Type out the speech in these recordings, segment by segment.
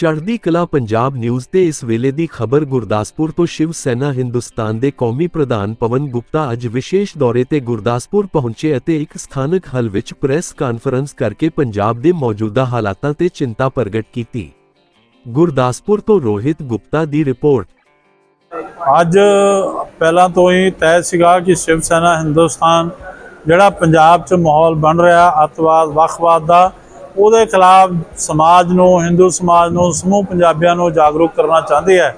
ਚੜ੍ਹਦੀ ਕਲਾ ਪੰਜਾਬ ਨਿਊਜ਼ ਤੇ ਇਸ ਵੇਲੇ ਦੀ ਖਬਰ ਗੁਰਦਾਸਪੁਰ ਤੋਂ ਸ਼ਿਵ ਸੈਨਾ ਹਿੰਦੁਸਤਾਨ ਦੇ ਕੌਮੀ ਪ੍ਰਧਾਨ ਪਵਨ ਗੁਪਤਾ ਅੱਜ ਵਿਸ਼ੇਸ਼ ਦੌਰੇ ਤੇ ਗੁਰਦਾਸਪੁਰ ਪਹੁੰਚੇ ਅਤੇ ਇੱਕ ਸਥਾਨਕ ਹਲ ਵਿੱਚ ਪ੍ਰੈਸ ਕਾਨਫਰੰਸ ਕਰਕੇ ਪੰਜਾਬ ਦੇ ਮੌਜੂਦਾ ਹਾਲਾਤਾਂ ਤੇ ਚਿੰਤਾ ਪ੍ਰਗਟ ਕੀਤੀ। ਗੁਰਦਾਸਪੁਰ ਤੋਂ ਰੋਹਿਤ ਗੁਪਤਾ ਦੀ ਰਿਪੋਰਟ। ਅੱਜ ਪਹਿਲਾਂ ਤੋਂ ਹੀ ਤੈਅ ਸੀਗਾ ਕਿ ਸ਼ਿਵ ਸੈਨਾ ਹਿੰਦੁਸਤਾਨ ਜਿਹੜਾ ਪੰਜਾਬ 'ਚ ਮਾਹੌਲ ਬਣ ਰਿਹਾ, ਅੱਤਵਾਦ, ਵੱਖਵਾਦ ਦਾ ਉਹਦੇ ਖਿਲਾਫ ਸਮਾਜ ਨੂੰ, ਹਿੰਦੂ ਸਮਾਜ ਨੂੰ, ਸਮੂਹ ਪੰਜਾਬੀਆਂ ਨੂੰ ਜਾਗਰੂਕ ਕਰਨਾ ਚਾਹੁੰਦੀ ਹੈ।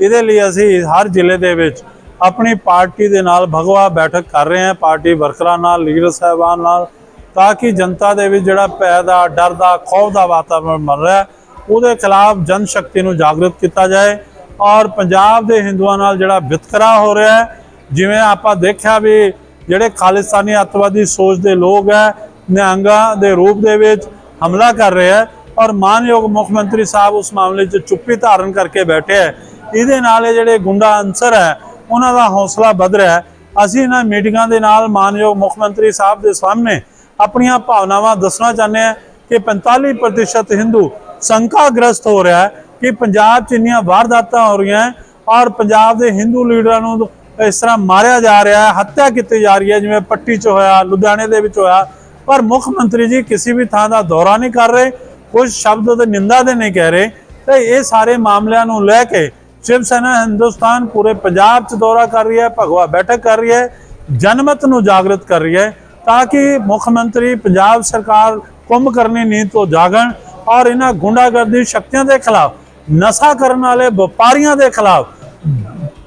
ਇਹਦੇ ਲਈ ਅਸੀਂ ਹਰ ਜ਼ਿਲ੍ਹੇ ਦੇ ਵਿੱਚ ਆਪਣੀ ਪਾਰਟੀ ਦੇ ਨਾਲ ਭਗਵਾ ਬੈਠਕ ਕਰ ਰਹੇ ਹਾਂ। ਪਾਰਟੀ ਵਰਕਰਾਂ ਨਾਲ, ਲੀਡਰ ਸਾਹਿਬਾਨ ਨਾਲ, ਤਾਂ ਕਿ ਜਨਤਾ ਦੇ ਵਿੱਚ ਜਿਹੜਾ ਭੈ ਦਾ, ਡਰ ਦਾ, ਖੌਫ ਦਾ ਵਾਤਾਵਰਣ ਬਣ ਰਿਹਾ ਉਹਦੇ ਖਿਲਾਫ ਜਨ ਸ਼ਕਤੀ ਨੂੰ ਜਾਗਰੂਕ ਕੀਤਾ ਜਾਏ ਔਰ ਪੰਜਾਬ ਦੇ ਹਿੰਦੂਆਂ ਨਾਲ ਜਿਹੜਾ ਵਿਤਕਰਾ ਹੋ ਰਿਹਾ ਹੈ, ਜਿਵੇਂ ਆਪਾਂ ਦੇਖਿਆ ਵੀ ਜਿਹੜੇ ਖਾਲਿਸਤਾਨੀ ਅੱਤਵਾਦੀ ਸੋਚ ਦੇ ਲੋਕ ਹੈ, ਨਿਹੰਗਾਂ ਦੇ ਰੂਪ ਦੇ ਵਿੱਚ ਹਮਲਾ ਕਰ ਰਿਹਾ ਹੈ ਔਰ ਮਾਨਯੋਗ ਮੁੱਖ ਮੰਤਰੀ ਸਾਹਿਬ ਉਸ ਮਾਮਲੇ 'ਚ ਚੁੱਪੀ ਧਾਰਨ ਕਰਕੇ ਬੈਠੇ ਹੈ। ਇਹਦੇ ਨਾਲ ਇਹ ਜਿਹੜੇ ਗੁੰਡਾ ਅੰਸਰ ਹੈ, ਉਹਨਾਂ ਦਾ ਹੌਸਲਾ ਵਧ ਰਿਹਾ ਹੈ। ਅਸੀਂ ਇਹਨਾਂ ਮੀਟਿੰਗਾਂ ਦੇ ਨਾਲ ਮਾਨਯੋਗ ਮੁੱਖ ਮੰਤਰੀ ਸਾਹਿਬ ਦੇ ਸਾਹਮਣੇ ਆਪਣੀਆਂ ਭਾਵਨਾਵਾਂ ਦੱਸਣਾ ਚਾਹੁੰਦੇ ਹਾਂ ਕਿ 45% ਹਿੰਦੂ ਸ਼ੰਕਾਗ੍ਰਸਤ ਹੋ ਰਿਹਾ ਹੈ ਕਿ ਪੰਜਾਬ 'ਚ ਇੰਨੀਆਂ ਵਾਰਦਾਤਾਂ ਹੋ ਰਹੀਆਂ ਹੈ ਔਰ ਪੰਜਾਬ ਦੇ ਹਿੰਦੂ ਲੀਡਰਾਂ ਨੂੰ ਇਸ ਤਰ੍ਹਾਂ ਮਾਰਿਆ ਜਾ ਰਿਹਾ ਹੈ, ਹੱਤਿਆ ਕੀਤੀ ਜਾ ਰਹੀ ਹੈ, ਜਿਵੇਂ ਪੱਟੀ 'ਚ ਹੋਇਆ, ਲੁਧਿਆਣੇ ਦੇ ਵਿੱਚ ਹੋਇਆ। ਪਰ ਮੁੱਖ ਮੰਤਰੀ ਜੀ ਕਿਸੇ ਵੀ ਥਾਂ ਦਾ ਦੌਰਾ ਨਹੀਂ ਕਰ ਰਹੇ, ਕੁਝ ਸ਼ਬਦ ਉਹਦੇ ਨਿੰਦਾ ਦੇ ਨਹੀਂ ਕਹਿ ਰਹੇ। ਤੇ ਇਹ ਸਾਰੇ ਮਾਮਲਿਆਂ ਨੂੰ ਲੈ ਕੇ ਸ਼ਿਵ ਸੈਨਾ ਹਿੰਦੁਸਤਾਨ ਪੂਰੇ ਪੰਜਾਬ 'ਚ ਦੌਰਾ ਕਰ ਰਹੀ ਹੈ, ਭਗਵਾ ਬੈਠਕ ਕਰ ਰਹੀ ਹੈ, ਜਨਮਤ ਨੂੰ ਜਾਗਰਤ ਕਰ ਰਹੀ ਹੈ ਤਾਂ ਕਿ ਮੁੱਖ ਮੰਤਰੀ ਪੰਜਾਬ ਸਰਕਾਰ ਕੁੰਭ ਕਰਨੀ ਨੀਤ ਤੋਂ ਜਾਗਣ ਔਰ ਇਹਨਾਂ ਗੁੰਡਾਗਰਦੀ ਸ਼ਕਤੀਆਂ ਦੇ ਖਿਲਾਫ, ਨਸ਼ਾ ਕਰਨ ਵਾਲੇ ਵਪਾਰੀਆਂ ਦੇ ਖਿਲਾਫ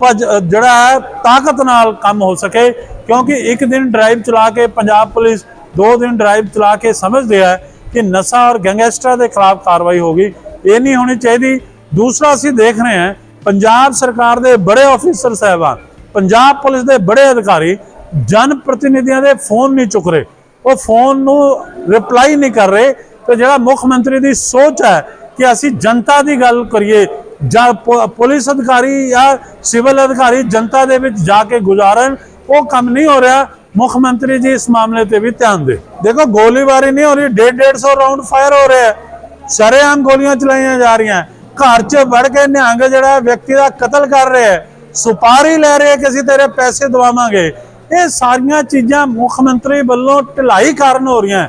ਭਜ, ਜਿਹੜਾ ਹੈ, ਤਾਕਤ ਨਾਲ ਕੰਮ ਹੋ ਸਕੇ। ਕਿਉਂਕਿ ਇੱਕ ਦਿਨ ਡਰਾਈਵ ਚਲਾ ਕੇ ਪੰਜਾਬ ਪੁਲਿਸ ਦੋ ਦਿਨ ਡਰਾਈਵ ਚਲਾ ਕੇ ਸਮਝਦੇ ਹੈ ਕਿ ਨਸ਼ਾ ਔਰ ਗੈਂਗਸਟਰਾਂ ਦੇ ਖਿਲਾਫ ਕਾਰਵਾਈ ਹੋਗੀ ਇਹ ਨਹੀਂ ਹੋਣੀ ਚਾਹੀਦੀ। ਦੂਸਰਾ, ਅਸੀਂ ਦੇਖ ਰਹੇ ਹਾਂ, ਪੰਜਾਬ ਸਰਕਾਰ ਦੇ ਬੜੇ ਅਫੀਸਰ ਸਾਹਿਬਾਨ ਪੰਜਾਬ ਪੁਲਿਸ ਦੇ ਬੜੇ ਅਧਿਕਾਰੀ ਜਨ ਪ੍ਰਤੀਨਿਧੀਆਂ ਦੇ ਫੋਨ ਨਹੀਂ ਚੁੱਕ ਰਹੇ। ਉਹ ਫੋਨ ਨੂੰ ਰਿਪਲਾਈ ਨਹੀਂ ਕਰ ਰਹੇ। ਤੇ ਜਿਹੜਾ ਮੁੱਖ ਮੰਤਰੀ ਦੀ ਸੋਚ ਹੈ ਕਿ ਅਸੀਂ ਜਨਤਾ ਦੀ ਗੱਲ ਕਰੀਏ ਜਾਂ ਪੁਲਿਸ ਅਧਿਕਾਰੀ ਜਾਂ ਸਿਵਲ ਅਧਿਕਾਰੀ ਜਨਤਾ ਦੇ ਵਿੱਚ ਜਾ ਕੇ ਗੁਜ਼ਾਰਨ, ਉਹ ਕੰਮ ਨਹੀਂ ਹੋ ਰਿਹਾ। ਮੁੱਖ ਮੰਤਰੀ ਜੀ ਇਸ ਮਾਮਲੇ ਤੇ ਵੀ ਧਿਆਨ ਦੇ। ਦੇਖੋ, ਗੋਲੀਬਾਰੀ ਨਹੀਂ ਹੋ ਰਹੀ 1.5 150 ਰਾਉਂਡ ਫਾਇਰ ਹੋ ਰਿਹਾ ਹੈ। ਸ਼ਰੇਆਮ ਗੋਲੀਆਂ ਚਲਾਈਆਂ ਜਾ ਰਹੀਆਂ ਘਰ 'ਚ ਵੜ ਕੇ ਨਿਹੰਗ ਜਿਹੜਾ ਵਿਅਕਤੀ ਦਾ ਕਤਲ ਕਰ ਰਿਹਾ ਹੈ। ਸੁਪਾਰੀ ਲੈ ਰਿਹਾ ਕਿ ਅਸੀਂ ਤੇਰੇ ਪੈਸੇ ਦਵਾਵਾਂਗੇ। ਇਹ ਸਾਰੀਆਂ ਚੀਜ਼ਾਂ ਮੁੱਖ ਮੰਤਰੀ ਵੱਲੋਂ ਢਿਲਾਈ ਕਾਰਨ ਹੋ ਰਹੀਆਂ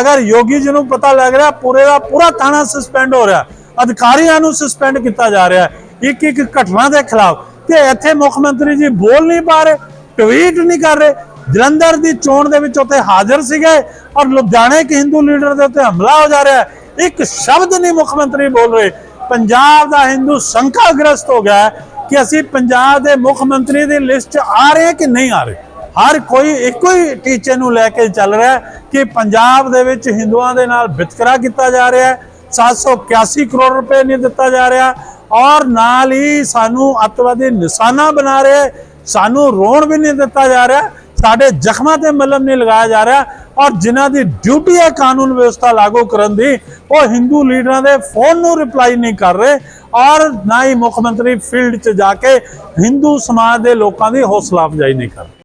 ਅਗਰ ਯੋਗੀ ਜੀ ਨੂੰ ਪਤਾ ਲੱਗ ਰਿਹਾ, ਪੂਰੇ ਦਾ ਪੂਰਾ ਥਾਣਾ ਸਸਪੈਂਡ ਹੋ ਰਿਹਾ ਅਧਿਕਾਰੀਆਂ ਨੂੰ ਸਸਪੈਂਡ ਕੀਤਾ ਜਾ ਰਿਹਾ ਇੱਕ ਇੱਕ ਘਟਨਾ ਦੇ ਖਿਲਾਫ। ਤੇ ਇੱਥੇ ਮੁੱਖ ਮੰਤਰੀ ਜੀ ਬੋਲ ਨਹੀਂ ਪਾ ਰਹੇ ਟਵੀਟ ਨਹੀਂ ਕਰ ਰਹੇ। ਜਲੰਧਰ ਦੀ ਚੋਣ ਦੇ ਵਿੱਚ ਉੱਥੇ ਹਾਜ਼ਰ ਸੀਗੇ ਔਰ ਲੁਧਿਆਣੇ ਇੱਕ ਹਿੰਦੂ ਲੀਡਰ ਦੇ ਉੱਤੇ ਹਮਲਾ ਹੋ ਜਾ ਰਿਹਾ ਇੱਕ ਸ਼ਬਦ ਨਹੀਂ ਮੁੱਖ ਮੰਤਰੀ ਬੋਲ ਰਹੇ। ਪੰਜਾਬ ਦਾ ਹਿੰਦੂ ਸੰਖਾਗ੍ਰਸਤ ਹੋ ਗਿਆ ਕਿ ਅਸੀਂ ਪੰਜਾਬ ਦੇ ਮੁੱਖ ਮੰਤਰੀ ਦੀ ਲਿਸਟ 'ਚ ਆ ਰਹੇ ਕਿ ਨਹੀਂ ਆ ਰਹੇ। ਹਰ ਕੋਈ ਇੱਕੋ ਹੀ ਟੀਚੇ ਨੂੰ ਲੈ ਕੇ ਚੱਲ ਰਿਹਾ ਕਿ ਪੰਜਾਬ ਦੇ ਵਿੱਚ ਹਿੰਦੂਆਂ ਦੇ ਨਾਲ ਵਿਤਕਰਾ ਕੀਤਾ ਜਾ ਰਿਹਾ ਹੈ। 781 ਕਰੋੜ ਰੁਪਏ ਨਹੀਂ ਦਿੱਤਾ ਜਾ ਰਿਹਾ ਔਰ ਨਾਲ ਹੀ ਸਾਨੂੰ ਅੱਤਵਾਦੀ ਨਿਸ਼ਾਨਾ ਬਣਾ ਰਿਹਾ ਸਾਨੂੰ ਰੋਣ ਵੀ ਨਹੀਂ ਦਿੱਤਾ ਜਾ ਰਿਹਾ। ਸਾਡੇ ਜ਼ਖਮਾਂ ਤੇ ਮਲਮ ਨਹੀਂ ਲਗਾਇਆ ਜਾ ਰਿਹਾ ਔਰ ਜਿਨ੍ਹਾਂ ਦੀ ਡਿਊਟੀ ਹੈ ਕਾਨੂੰਨ ਵਿਵਸਥਾ ਲਾਗੂ ਕਰਨ ਦੀ, ਉਹ ਹਿੰਦੂ ਲੀਡਰਾਂ ਦੇ ਫੋਨ ਨੂੰ ਰਿਪਲਾਈ ਨਹੀਂ ਕਰ ਰਹੇ ਔਰ ਨਾ ਹੀ ਮੁੱਖ ਮੰਤਰੀ ਫੀਲਡ 'ਚ ਜਾ ਕੇ ਹਿੰਦੂ ਸਮਾਜ ਦੇ ਲੋਕਾਂ ਦੀ ਹੌਸਲਾ ਅਫਜ਼ਾਈ ਨਹੀਂ ਕਰ ਰਹੇ।